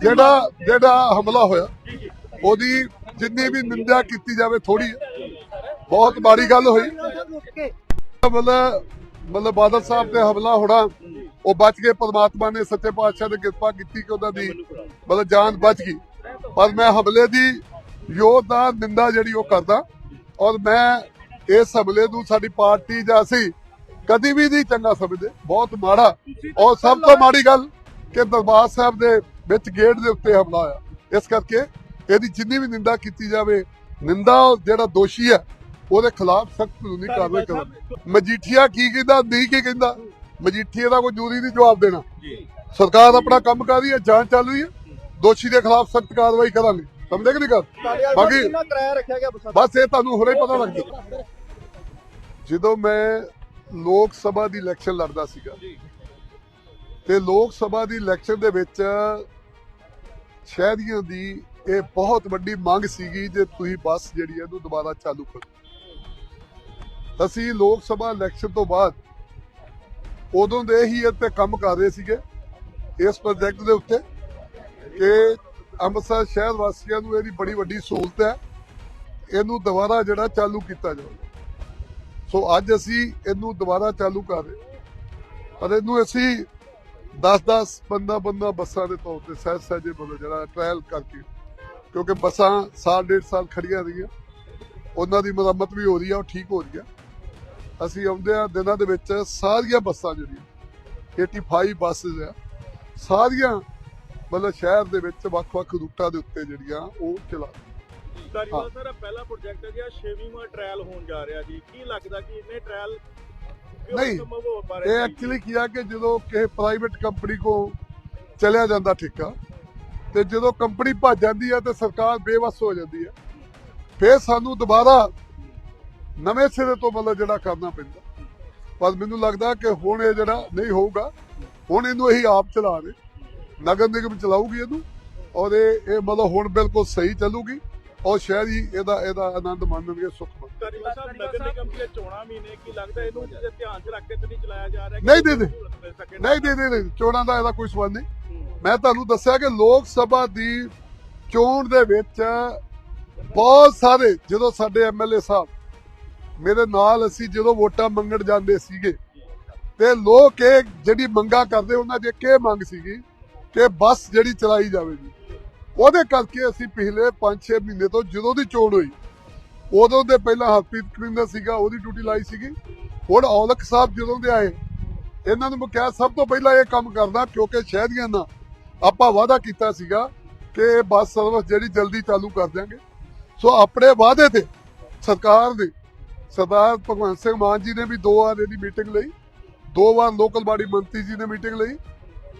ਜਿਹੜਾ ਜਿਹੜਾ ਹਮਲਾ ਹੋਇਆ, ਉਹਦੀ ਜਿੰਨੀ ਵੀ ਨਿੰਦਾ ਕੀਤੀ ਜਾਵੇ ਥੋੜੀ ਬਹੁਤ ਮਾੜੀ ਗੱਲ ਹੋਈ। ਮਤਲਬ ਮਤਲਬ ਬਾਦਲ ਸਾਹਿਬ ਤੇ ਹਮਲਾ ਹੋਣਾ, ਉਹ ਬਚ ਗਏ। ਪਰਮਾਤਮਾ ਨੇ ਸੱਚੇ ਪਾਤਸ਼ਾਹ ਨੇ ਕਿਰਪਾ ਕੀਤੀ ਕਿ ਉਹਨਾਂ ਦੀ ਮਤਲਬ ਜਾਨ ਬਚ ਗਈ। ਪਰ ਮੈਂ ਹਮਲੇ ਦੀ ਯੋਧਾ ਨਿੰਦਾ ਜਿਹੜੀ ਉਹ ਕਰਦਾ, ਔਰ ਮੈਂ ਇਸ ਹਮਲੇ ਨੂੰ ਸਾਡੀ ਪਾਰਟੀ ਜਾਂ ਅਸੀਂ ਕਦੀ ਵੀ ਨਹੀਂ ਚੰਗਾ ਸਮਝਦੇ। ਬਹੁਤ ਮਾੜਾ। ਔਰ ਸਭ ਤੋਂ ਮਾੜੀ ਗੱਲ ਕਿ ਦਰਬਾਰ ਸਾਹਿਬ ਦੇ ਵਿੱਚ ਗੇਟ ਦੇ ਉੱਤੇ ਹਮਲਾ ਹੋਇਆ। ਇਸ ਕਰਕੇ ਇਹਦੀ ਜਿੰਨੀ ਵੀ ਨਿੰਦਾ ਕੀਤੀ ਜਾਵੇ ਨਿੰਦਾ ਜਿਹੜਾ ਦੋਸ਼ੀ ਹੈ ਉਹਦੇ ਖਿਲਾਫ ਸਖਤ ਕਾਨੂੰਨੀ ਕਾਰਵਾਈ ਕਰੋ। ਮਜੀਠੀਆ ਕੀ ਕਹਿੰਦਾ ਨਹੀਂ ਕੀ ਕਹਿੰਦਾ? ਮਜੀਠੀਆ ਦਾ ਕੋਈ ਜੂਰੀ ਨਹੀਂ ਜਵਾਬ ਦੇਣਾ। ਸਰਕਾਰ ਆਪਣਾ ਕੰਮ ਕਰ ਰਹੀ ਹੈ ਜਾਂਚ ਚੱਲ ਰਹੀ ਹੈ। ਦੋਸ਼ੀ ਦੇ ਖਿਲਾਫ ਸਖਤ ਕਾਰਵਾਈ ਕਰਾਂਗੇ। ਸਮਝੇ ਕਿ ਨਹੀਂ ਗੱਲ? ਬਾਕੀ ਗਿਆ ਬੱਸਾਂ ਇਹ ਤੁਹਾਨੂੰ ਹੁਣੇ ਪਤਾ ਲੱਗ ਜਾਊ। ਜਦੋਂ ਮੈਂ ਲੋਕ ਸਭਾ ਦੀ ਇਲੈਕਸ਼ਨ ਲੜਦਾ ਸੀਗਾ ਤੇ ਲੋਕ ਸਭਾ ਦੀ ਇਲੈਕਸ਼ਨ ਦੇ ਵਿੱਚ ਸ਼ਹਿਰੀਆਂ ਦੀ ਇਹ ਬਹੁਤ ਵੱਡੀ ਮੰਗ ਸੀਗੀ ਜੇ ਤੁਸੀਂ ਬੱਸ ਜਿਹੜੀ ਹੈ ਇਹਨੂੰ ਦੁਬਾਰਾ ਚਾਲੂ ਕਰੋ। ਅਸੀਂ ਲੋਕ ਸਭਾ ਇਲੈਕਸ਼ਨ ਤੋਂ ਬਾਅਦ ਉਦੋਂ ਦੇ ਹੀ ਇੱਥੇ ਕੰਮ ਕਰ ਰਹੇ ਸੀਗੇ ਇਸ ਪ੍ਰੋਜੈਕਟ ਦੇ ਉੱਤੇ ਕਿ ਅੰਮ੍ਰਿਤਸਰ ਸ਼ਹਿਰ ਵਾਸੀਆਂ ਨੂੰ ਇਹਦੀ ਬੜੀ ਵੱਡੀ ਸਹੂਲਤ ਹੈ, ਇਹਨੂੰ ਦੁਬਾਰਾ ਜਿਹੜਾ ਚਾਲੂ ਕੀਤਾ ਜਾਵੇ। ਸੋ ਅੱਜ ਅਸੀਂ ਇਹਨੂੰ ਦੁਬਾਰਾ ਚਾਲੂ ਕਰ ਰਹੇ ਪਰ ਇਹਨੂੰ ਅਸੀਂ 10-10 ਬੰਦਾ ਬੰਦਾ ਬੱਸਾਂ ਦੇ ਤੌਰ ਤੇ ਸਹਿਜ ਸਹਿਜੇ ਬੋਲੋ ਜਿਹੜਾ ਟ੍ਰਾਇਲ ਕਰਕੇ। ਕਿਉਂਕਿ ਬੱਸਾਂ ਸਾਲ ਡੇਢ ਸਾਲ ਖੜੀਆਂ ਰਹੀਆਂ। ਉਹਨਾਂ ਦੀ ਮੁਰੰਮਤ ਵੀ ਹੋ ਰਹੀ ਆ ਉਹ ਠੀਕ ਹੋ ਰਹੀ ਆ ਅਸੀਂ ਆਉਂਦੇ ਆ ਦਿਨਾਂ ਦੇ ਵਿੱਚ ਸਾਰੀਆਂ ਬੱਸਾਂ ਜਿਹੜੀਆਂ 85 ਬੱਸਸ ਆ ਸਾਰੀਆਂ ਮਤਲਬ ਸ਼ਹਿਰ ਦੇ ਵਿੱਚ ਵੱਖ-ਵੱਖ ਰੂਟਾਂ ਦੇ ਉੱਤੇ ਜਿਹੜੀਆਂ ਉਹ ਚਲਾ ਧਾਰੀਵਾਲ ਸਰ ਪਹਿਲਾ ਪ੍ਰੋਜੈਕਟ ਹੈ ਜਿਹੜਾ 6ਵੀਂ ਟ੍ਰਾਇਲ ਹੋਣ ਜਾ ਰਿਹਾ ਜੀ। ਕੀ ਲੱਗਦਾ ਕਿ ਇਹਨੇ ਟ੍ਰਾਇਲ ਨਹੀਂ, ਇਹ ਐਕਚੁਅਲੀ ਕੀ ਆ ਕਿ ਜਦੋਂ ਕਿਸੇ ਪ੍ਰਾਈਵੇਟ ਕੰਪਨੀ ਕੋ ਚਲਿਆ ਜਾਂਦਾ ਠੇਕਾ ਤੇ ਜਦੋਂ ਕੰਪਨੀ ਭੱਜ ਜਾਂਦੀ ਹੈ ਤੇ ਸਰਕਾਰ ਬੇਵਸ ਹੋ ਜਾਂਦੀ ਹੈ ਫਿਰ ਸਾਨੂੰ ਦੁਬਾਰਾ ਨਵੇਂ ਸਿਰੇ ਤੋਂ ਮਤਲਬ ਜਿਹੜਾ ਕਰਨਾ ਪੈਂਦਾ। ਪਰ ਮੈਨੂੰ ਲੱਗਦਾ ਕਿ ਹੁਣ ਇਹ ਜਿਹੜਾ ਨਹੀਂ ਹੋਊਗਾ ਹੁਣ ਇਹਨੂੰ ਅਸੀਂ ਆਪ ਚਲਾ ਰਹੇ। ਨਗਰ ਨਿਗਮ ਚਲਾਊਗੀ ਇਹਨੂੰ ਔਰ ਇਹ ਇਹ ਮਤਲਬ ਹੁਣ ਬਿਲਕੁਲ ਸਹੀ ਚੱਲੂਗੀ। ਔਰ ਸ਼ਹਿਰੀ ਇਹਦਾ ਇਹਦਾ ਆਨੰਦ ਮਾਣਨਗੇ ਸੁੱਖ ਮੰਨ ਧਾਰੀਵਾਲ ਸਾਹਿਬ ਨਗਰ ਨਿਗਮ ਦੀਆਂ ਚੋਣਾਂ ਵੀ ਨੇ ਕੀ ਲੱਗਦਾ ਇਹਨੂੰ ਜੇ ਧਿਆਨ 'ਚ ਰੱਖ ਕੇ ਤਾਂ ਨਹੀਂ ਚਲਾਇਆ ਜਾ ਰਿਹਾ ਕਿ ਨਹੀਂ, ਨਹੀਂ ਨਹੀਂ, ਚੋਣਾਂ ਦਾ ਇਹਦਾ ਕੋਈ ਸਬੰਧ ਨਹੀਂ। ਹੂੰ। ਮੈਂ ਤੁਹਾਨੂੰ ਦੱਸਿਆ ਕਿ ਲੋਕ ਸਭਾ ਦੀ ਚੋਣ ਦੇ ਵਿੱਚ ਬਹੁਤ ਸਾਰੇ ਜਦੋਂ ਸਾਡੇ ਐਮਐਲਏ ਸਾਹਿਬ ਮੇਰੇ ਨਾਲ ਅਸੀਂ ਜਦੋਂ ਵੋਟਾਂ ਮੰਗਣ ਜਾਂਦੇ ਸੀਗੇ ਤੇ ਲੋਕ ਇਹ ਜਿਹੜੀ ਮੰਗਾ ਕਰਦੇ ਉਹਨਾਂ ਦੀ ਇਹ ਮੰਗ ਸੀਗੀ ਕਿ ਬੱਸ ਜਿਹੜੀ ਚਲਾਈ ਜਾਵੇ ਜੀ ਉਹਦੇ ਕਰਕੇ ਅਸੀਂ ਪਿਛਲੇ 5-6 ਮਹੀਨੇ ਤੋਂ ਜਦੋਂ ਦੀ ਚੋਣ ਹੋਈ, ਉਦੋਂ ਦੇ ਪਹਿਲਾਂ ਹਰਪ੍ਰੀਤ ਕਰਿੰਦਰ ਸੀਗਾ, ਉਹਦੀ ਡਿਊਟੀ ਲਾਈ ਸੀਗੀ। ਹੁਣ ਔਲਖ ਸਾਹਿਬ ਜਦੋਂ ਦੇ ਆਏ, ਇਹਨਾਂ ਨੂੰ ਮੈਂ ਕਿਹਾ ਸਭ ਤੋਂ ਪਹਿਲਾਂ ਇਹ ਕੰਮ ਕਰਨਾ, ਕਿਉਂਕਿ ਸ਼ਹਿਰੀਆਂ ਨਾਲ ਆਪਾਂ ਵਾਅਦਾ ਕੀਤਾ ਸੀਗਾ ਕਿ ਇਹ ਬੱਸ ਸਰਵਿਸ ਜਿਹੜੀ ਜਲਦੀ ਚਾਲੂ ਕਰ ਦਿਆਂਗੇ। ਸੋ ਆਪਣੇ ਵਾਅਦੇ ਤੇ ਸਰਕਾਰ ਨੇ, ਸਰਦਾਰ ਭਗਵੰਤ ਸਿੰਘ ਮਾਨ ਜੀ ਨੇ ਵੀ ਦੋ ਵਾਰ ਇਹਦੀ ਮੀਟਿੰਗ ਲਈ, ਦੋ ਵਾਰ ਲੋਕਲ ਬਾਡੀ ਮੰਤਰੀ ਜੀ ਨੇ ਮੀਟਿੰਗ ਲਈ,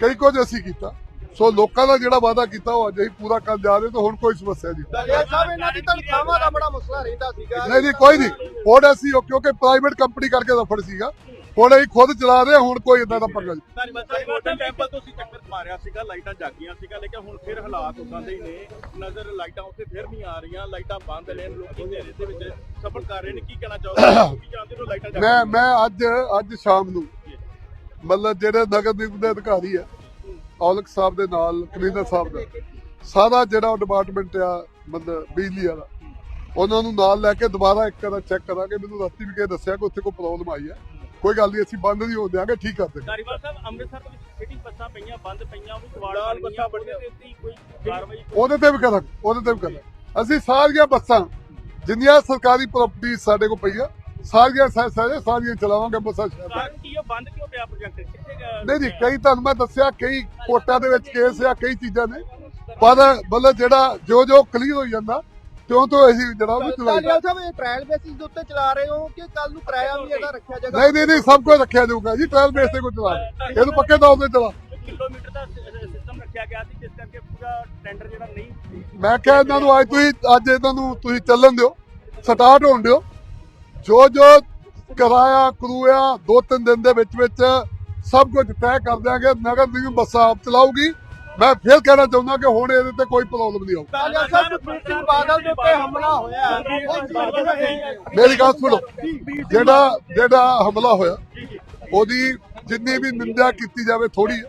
ਕਈ ਕੁਝ ਅਸੀਂ ਕੀਤਾ। ਸੋ ਲੋਕਾਂ ਦਾ ਜਿਹੜਾ ਵਾਅਦਾ ਕੀਤਾ ਉਹ ਅੱਜ ਅਸੀਂ ਪੂਰਾ ਕਰਨ ਜਾ ਰਹੇ ਤਾਂ ਹੁਣ ਕੋਈ ਸਮੱਸਿਆ ਨਹੀਂ। ਦਲਿਆ ਸਾਹਿਬ ਇਹਨਾਂ ਦੀ ਤਨਖਾਹਾਂ ਦਾ ਬੜਾ ਮਸਲਾ ਰਹਿੰਦਾ ਸੀਗਾ। ਨਹੀਂ ਨਹੀਂ ਕੋਈ ਨਹੀਂ। ਹੁਣ ਅਸੀਂ ਉਹ ਕਿਉਂਕਿ ਪ੍ਰਾਈਵੇਟ ਕੰਪਨੀ ਕਰਕੇ ਰਫੜ ਸੀਗਾ। ਹੁਣ ਅਸੀਂ ਖੁਦ ਚਲਾ ਰਹੇ ਹਾਂ, ਹੁਣ ਕੋਈ ਇਦਾਂ ਦਾ ਪੰਗਾ ਨਹੀਂ। ਧਾਰੀਵਾਲ ਸਾਹਿਬ ਗੋਲਡਨ ਟੈਂਪਲ ਤੁਸੀਂ ਚੱਕਰ ਮਾਰਿਆ ਸੀਗਾ ਲਾਈਟਾਂ ਜਾਗੀਆਂ ਸੀਗਾ ਲੇਕਿਨ ਹੁਣ ਫਿਰ ਹਾਲਾਤ ਉਦਾਂ ਦੇ ਹੀ ਨੇ। ਨਜ਼ਰ ਲਾਈਟਾਂ ਉੱਥੇ ਫਿਰ ਨਹੀਂ ਆ ਰਹੀਆਂ ਲਾਈਟਾਂ ਬੰਦ ਨੇ ਲੋਕੀ ਹਨੇਰੇ ਦੇ ਵਿੱਚ ਸਫ਼ਰ ਕਰ ਰਹੇ ਨੇ। ਕੀ ਕਹਿਣਾ ਚਾਹੋਗੇ? ਕੀ ਜਾਣਦੇ ਹੋ ਲਾਈਟਾਂ ਮੈਂ ਮੈਂ ਅੱਜ ਅੱਜ ਸ਼ਾਮ ਨੂੰ ਮਤਲਬ ਜਿਹੜੇ ਨਗਰ ਨਿਗਮ ਦੇ ਅਧਿਕਾਰੀ ਆ ਔਲਖ ਸਾਹਿਬ ਦੇ ਨਾਲ ਕਲੀਨਰ ਸਾਹਿਬ ਦਾ। ਸਾਰਾ ਜਿਹੜਾ ਡਿਪਾਰਟਮੈਂਟ ਆ ਮਤਲਬ ਬਿਜਲੀ ਵਾਲਾ ਉਹਨਾਂ ਨੂੰ ਨਾਲ ਲੈ ਕੇ ਦੁਬਾਰਾ ਇੱਕ ਵਾਰ ਚੈੱਕ ਕਰਾਂਗੇ। ਮੈਨੂੰ ਰਾਤੀ ਵੀ ਕਿਸੇ ਦੱਸਿਆ ਕਿ ਉੱਥੇ ਕੋਈ ਪ੍ਰੋਬਲਮ ਆਈ ਹੈ। ਕੋਈ ਗੱਲ ਨਹੀਂ ਅਸੀਂ ਬੰਦ ਨਹੀਂ ਹੋਣ ਦਿਆਂਗੇ ਠੀਕ ਕਰ ਦੇਂਗੇ ਧਾਰੀਵਾਲ ਸਾਹਿਬ ਅੰਮ੍ਰਿਤਸਰ ਦੇ ਵਿੱਚ ਸਿਟੀ ਬੱਸਾਂ ਪਈਆਂ ਬੰਦ ਪਈਆਂ ਉਹ ਵੀ ਕਵਾੜ ਬੱਸਾਂ ਉਹਦੇ ਤੇ ਕੋਈ ਕਾਰਵਾਈ ਉਹਦੇ ਤੇ ਵੀ ਕਰਾਂਗੇ ਉਹਦੇ ਤੇ ਵੀ ਕਰਾਂਗੇ। ਅਸੀਂ ਸਾਰੀਆਂ ਬੱਸਾਂ ਜਿੰਨੀਆਂ ਸਰਕਾਰੀ ਪ੍ਰਾਪਰਟੀ ਸਾਡੇ ਕੋਲ ਪਈਆਂ ਸਾਰੀਆਂ ਸਾਰੀਆਂ ਚਲਾਵਾਂਗੇ ਬੱਸਾਂ ਉਹ ਬੰਦ ਕਿਉਂ ਪਿਆ ਪ੍ਰੋਜੈਕਟ? ਨਹੀਂ ਨਹੀਂ ਕਈ ਤੁਹਾਨੂੰ ਮੈਂ ਦੱਸਿਆ ਕਈ ਕੋਟਾਂ ਦੇ ਵਿੱਚ ਕੇਸ ਆ ਕਈ ਚੀਜ਼ਾਂ ਨੇ। ਪਰ ਮਤਲਬ ਜਿਹੜਾ ਜੋ ਜੋ ਕਲੀਅਰ ਹੋ ਜਾਂਦਾ ਤਿਉਂ ਤੋਂ ਅਸੀਂ ਜਿਹੜਾ ਉਹਨੂੰ ਚਲਾਈ ਸਾਹਿਬ ਇਹ ਟ੍ਰਾਇਲ ਬੇਸਿਸ ਦੇ ਉੱਤੇ ਚਲਾ ਰਹੇ ਹੋ ਕਿ ਕੱਲ ਨੂੰ ਕਿਰਾਇਆ ਵੀ ਇਹਦਾ ਰੱਖਿਆ ਜਾਏਗਾ? ਨਹੀਂ ਨਹੀਂ ਨਹੀਂ ਸਭ ਕੁਝ ਰੱਖਿਆ ਜਾਊਗਾ ਜੀ ਟ੍ਰਾਇਲ ਬੇਸ ਤੇ ਕੋਈ ਚਲਾ ਇਹਨੂੰ ਪੱਕੇ ਤੌਰ ਤੇ ਚਲਾ। ਕਿਲੋਮੀਟਰ ਦਾ ਸਿਸਟਮ ਰੱਖਿਆ ਗਿਆ ਸੀ ਜਿਸ ਕਰਕੇ ਪੂਰਾ ਟੈਂਡਰ ਜਿਹੜਾ ਨਹੀਂ ਮੈਂ ਕਿਹਾ ਇਹਨਾਂ ਨੂੰ ਅੱਜ ਤੁਸੀਂ ਅੱਜ ਇਹਨਾਂ ਨੂੰ ਤੁਸੀਂ ਚੱਲਣ ਦਿਓ ਸਟਾਰਟ ਹੋਣ ਦਿਓ। ਜੋ ਜੋ ਕਿਰਾਇਆ ਕਰੂਆ ਦੋ ਤਿੰਨ ਦਿਨ ਦੇ ਵਿੱਚ ਵਿੱਚ ਸਭ ਕੁਝ ਤੈਅ ਕਰ ਦਿਆਂਗੇ ਨਗਰ ਨਿਗਮ ਬੱਸਾਂ ਆਪ ਚਲਾਊਗੀ। ਮੈਂ ਫਿਰ ਕਹਿਣਾ ਚਾਹੁੰਦਾ ਕਿ ਹੁਣ ਇਹਦੇ ਤੇ ਕੋਈ ਪ੍ਰੋਬਲਮ ਨਹੀਂ ਆਊ ਦਲਿਆ ਸਾਹਿਬ ਸੁਖਬੀਰ ਸਿੰਘ ਬਾਦਲ ਦੇ ਉੱਤੇ ਹਮਲਾ ਹੋਇਆ। ਹੈ। ਉਹ ਮੇਰੀ ਗੱਲ ਸੁਣੋ ਜਿਹੜਾ ਜਿਹੜਾ ਹਮਲਾ ਹੋਇਆ ਉਹਦੀ ਜਿੰਨੀ ਵੀ ਨਿੰਦਾ ਕੀਤੀ ਜਾਵੇ ਥੋੜੀ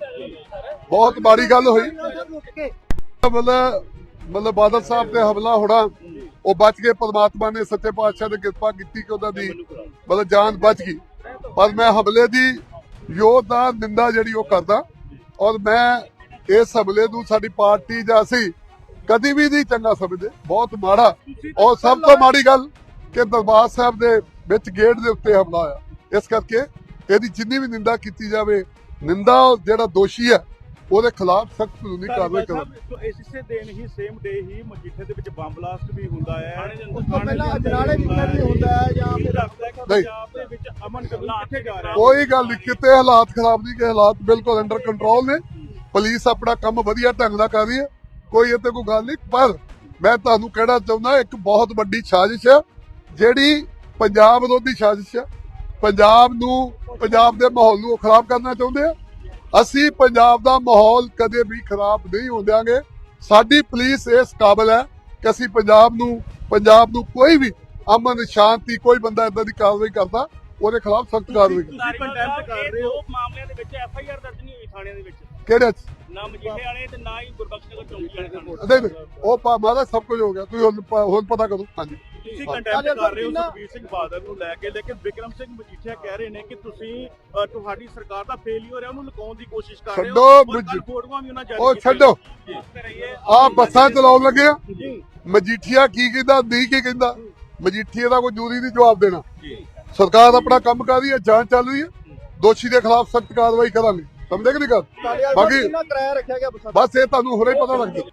ਬਹੁਤ ਮਾੜੀ ਗੱਲ ਹੋਈ। ਮਤਲਬ ਮਤਲਬ ਬਾਦਲ ਸਾਹਿਬ ਤੇ ਹਮਲਾ ਹੋਣਾ ਉਹ ਬਚ ਗਏ, ਪਰਮਾਤਮਾ ਨੇ ਸੱਚੇ ਪਾਤਸ਼ਾਹ ਨੇ ਕਿਰਪਾ ਕੀਤੀ ਕਿ ਉਹਨਾਂ ਦੀ ਮਤਲਬ ਜਾਨ ਬਚ ਗਈ। ਪਰ ਮੈਂ ਹਮਲੇ ਦੀ ਯੋਧਾ ਨਿੰਦਾ ਜਿਹੜੀ ਉਹ ਕਰਦਾ ਔਰ ਮੈਂ ਇਸ ਹਮਲੇ ਨੂੰ ਸਾਡੀ ਪਾਰਟੀ ਜਾਂ ਅਸੀਂ ਕਦੀ ਵੀ ਨਹੀਂ ਚੰਗਾ ਸਮਝਦੇ, ਬਹੁਤ ਮਾੜਾ। ਔਰ ਸਭ ਤੋਂ ਮਾੜੀ ਗੱਲ ਕਿ ਦਰਬਾਰ ਸਾਹਿਬ ਦੇ ਵਿੱਚ ਗੇਟ ਦੇ ਉੱਤੇ ਹਮਲਾ ਹੋਇਆ। ਇਸ ਕਰਕੇ ਇਹਦੀ ਜਿੰਨੀ ਵੀ ਨਿੰਦਾ ਕੀਤੀ ਜਾਵੇ, ਨਿੰਦਾ ਜਿਹੜਾ ਦੋਸ਼ੀ ਹੈ ਉਹਦੇ ਖਿਲਾਫ ਸਖਤ ਕਾਨੂੰਨੀ ਕਾਰਵਾਈ ਕਰੋ ਇਸ ਇਸੇ ਦਿਨ ਹੀ ਸੇਮ ਡੇ ਹੀ ਮਜੀਠੇ ਦੇ ਵਿੱਚ ਬੰਬ ਬਲਾਸਟ ਵੀ ਹੁੰਦਾ ਹੈ। ਉਸ ਤੋਂ ਪਹਿਲਾਂ ਅਜਨਾਲੇ ਵਿਖੇ ਵੀ ਹੁੰਦਾ ਹੈ ਜਾਂ ਫਿਰ ਪੰਜਾਬ ਦੇ ਵਿੱਚ ਅਮਨ ਕਾਨੂੰਨ ਕਿੱਥੇ ਜਾ ਰਿਹਾ ਕੋਈ ਗੱਲ ਨਹੀਂ ਕਿਤੇ ਹਾਲਾਤ ਖਰਾਬ ਨਹੀਂ ਕਿ ਹਾਲਾਤ ਬਿਲਕੁਲ ਅੰਡਰ ਕੰਟਰੋਲ ਨੇ। ਪੁਲਿਸ ਆਪਣਾ ਕੰਮ ਵਧੀਆ ਢੰਗ ਨਾਲ ਕਰ ਰਹੀ ਹੈ। ਕੋਈ ਇੱਥੇ ਕੋਈ ਗੱਲ ਨਹੀਂ ਪਰ ਮੈਂ ਤੁਹਾਨੂੰ ਕਹਿਣਾ ਚਾਹੁੰਦਾ ਇੱਕ ਬਹੁਤ ਵੱਡੀ ਸਾਜ਼ਿਸ਼ ਹੈ ਜਿਹੜੀ ਪੰਜਾਬ ਵਿਰੋਧੀ ਸਾਜ਼ਿਸ਼ ਹੈ ਪੰਜਾਬ ਨੂੰ ਪੰਜਾਬ ਦੇ ਮਾਹੌਲ ਨੂੰ ਖਰਾਬ ਕਰਨਾ ਚਾਹੁੰਦੇ ਆ। ਅਸੀਂ ਪੰਜਾਬ ਦਾ ਮਾਹੌਲ ਕਦੇ ਵੀ ਖਰਾਬ ਨਹੀਂ ਹੋਣ ਦਿਆਂਗੇ। ਸਾਡੀ ਪੁਲਿਸ ਇਸ ਕਾਬਲ ਹੈ ਕਿ ਅਸੀਂ ਪੰਜਾਬ ਨੂੰ ਪੰਜਾਬ ਨੂੰ ਕੋਈ ਵੀ ਅਮਨ ਸ਼ਾਂਤੀ ਕੋਈ ਬੰਦਾ ਇਦਾਂ ਦੀ ਕਾਰਵਾਈ ਕਰਦਾ ਉਹਦੇ ਖਿਲਾਫ ਸਖਤ ਕਾਰਵਾਈ ਕਰੋ ਤੁਸੀਂ condemn ਕਰ ਇਹ ਰਹੇ ਹੋ। ਦੋ ਮਾਮਲਿਆਂ ਦੇ ਵਿੱਚ ਐਫ ਆਈ ਆਰ ਦਰਜ ਨਹੀਂ ਹੋਈ ਥਾਣਿਆਂ ਦੇ ਵਿੱਚ। ਕਿਹੜੇ? ਨਾ ਮਜੀਠੇ ਵਾਲੇ ਤੇ ਨਾ ਹੀ ਗੁਰਬਖਸ਼ ਨਗਰ ਚੌਂਕੀ ਵਾਲੇ ਥਾਣੇ। ਉਹ ਪਾ ਮਾਰਾ ਸਭ ਕੁਝ ਹੋ ਗਿਆ। ਤੁਸੀਂ ਹੁਣ ਪਤਾ ਕਰੋ। ਹਾਂਜੀ। ਤੁਸੀਂ ਹਾਲੇ ਕਰ ਰਹੇ ਹੋ ਸੁਖਬੀਰ ਸਿੰਘ ਬਾਦਲ ਨੂੰ ਲੈ ਕੇ ਲੇਕਿਨ ਵਿਕਰਮ ਸਿੰਘ ਮਜੀਠੀਆ ਕਹਿ ਰਹੇ ਨੇ ਕਿ ਤੁਸੀਂ ਤੁਹਾਡੀ ਸਰਕਾਰ ਦਾ ਫੇਲਿਅਰ ਹੈ ਉਹਨੂੰ ਲੁਕਾਉਣ ਦੀ ਕੋਸ਼ਿਸ਼ ਕਰ ਰਹੇ ਹੋ ਛੱਡੋ ਉਹ। ਛੱਡੋ। ਆ ਬੱਸਾਂ ਚਲਾਉਣ ਲੱਗੇ ਆ। ਜੀ। ਮਜੀਠੀਆ ਕੀ ਕਹਿੰਦਾ ਨਹੀਂ ਕੀ ਕਹਿੰਦਾ? ਮਜੀਠੀਆ ਦਾ ਕੋਈ ਜੂਰੀ ਨਹੀਂ ਜਵਾਬ ਦੇਣਾ। ਸਰਕਾਰ ਆਪਣਾ ਕੰਮ ਕਰ ਰਹੀ ਹੈ ਜਾਂਚ ਚੱਲ ਰਹੀ ਹੈ। ਦੋਸ਼ੀ ਦੇ ਖਿਲਾਫ ਸਖਤ ਕਾਰਵਾਈ ਕਰਾਂਗੇ। ਸਮਝੇ ਕਿ ਨਹੀਂ ਗੱਲ? ਬਾਕੀ ਬਾਕੀ ਕਿੰਨਾ ਕਿਰਾਇਆ ਰੱਖਿਆ ਗਿਆ ਬੱਸਾਂ ਇਹ ਤੁਹਾਨੂੰ ਹੁਣੇ ਪਤਾ ਲੱਗ ਜਾਊ।